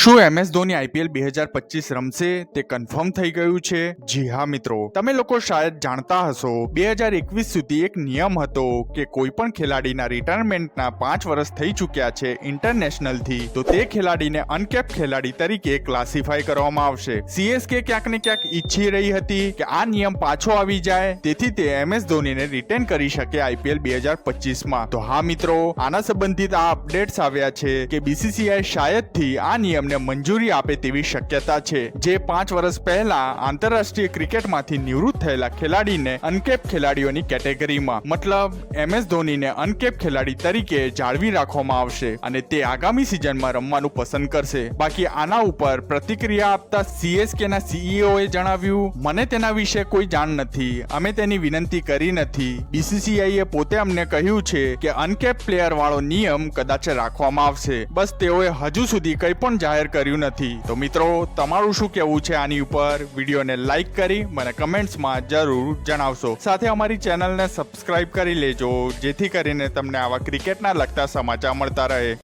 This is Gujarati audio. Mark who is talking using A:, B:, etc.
A: શું એમએસ ધોની આઈપીએલ બે હજાર પચીસ રમશે તે કન્ફર્મ થઈ ગયું છે? જી હા, મિત્રો. તમે લોકો શાયદ જાણતા હશો, બે હજાર એકવીસ સુધી એક નિયમ હતો કે કોઈ પણ ખેલાડીના રિટાયરમેન્ટના પાંચ વર્ષ થઈ ચૂક્યા છે ઇન્ટરનેશનલથી તો તે ખેલાડીને અનકેપ ખેલાડી તરીકે ક્લાસિફાય કરવામાં આવશે. સીએસકે ક્યાંક ને ક્યાંક ઈચ્છી રહી હતી કે આ નિયમ પાછો આવી જાય, તેથી તે એમએસ ધોનીને રિટેન કરી શકે આઈપીએલ બે હજાર પચીસમાં. તો હા, મિત્રો, આના સંબંધિત આ અપડેટ્સ આવ્યા છે કે બીસીસીઆઈ શાયદથી આ નિયમને મંજૂરી આપે તેવી શક્યતા છે. જે પાંચ વર્ષ પહેલા આંતરરાષ્ટ્રીય ક્રિકેટમાંથી નિવૃત્ત થયેલા ખેલાડીને અનકેપ ખેલાડીઓની કેટેગરીમાં, મતલબ એમએસ ધોનીને અનકેપ ખેલાડી તરીકે જાળવી રાખવામાં આવશે અને તે આગામી સિઝનમાં રમવાનું પસંદ કરશે. બાકી આના ઉપર પ્રતિક્રિયા આપતા સીએસકે ના સીઈઓ એ જણાવ્યું, મને તેના વિશે કોઈ જાણ નથી. અમે તેની વિનંતી કરી નથી. બીસીસીઆઈ એ પોતે અમને કહ્યું છે કે અનકેપ પ્લેયર વાળો નિયમ કદાચ રાખવામાં આવશે. બસ તેઓએ હજુ સુધી કંઈ પણ જાહેર કર્યું નથી. તો મિત્રો, તમારું શું કહેવું છે આની ઉપર? વિડીયોને લાઈક કરી મને કમેન્ટ્સમાં જરૂર જણાવશો. સાથે અમારી ચેનલને સબસ્ક્રાઇબ કરી લેજો, જેથી કરીને તમને આવા ક્રિકેટના લગતા સમાચાર મળતા રહે.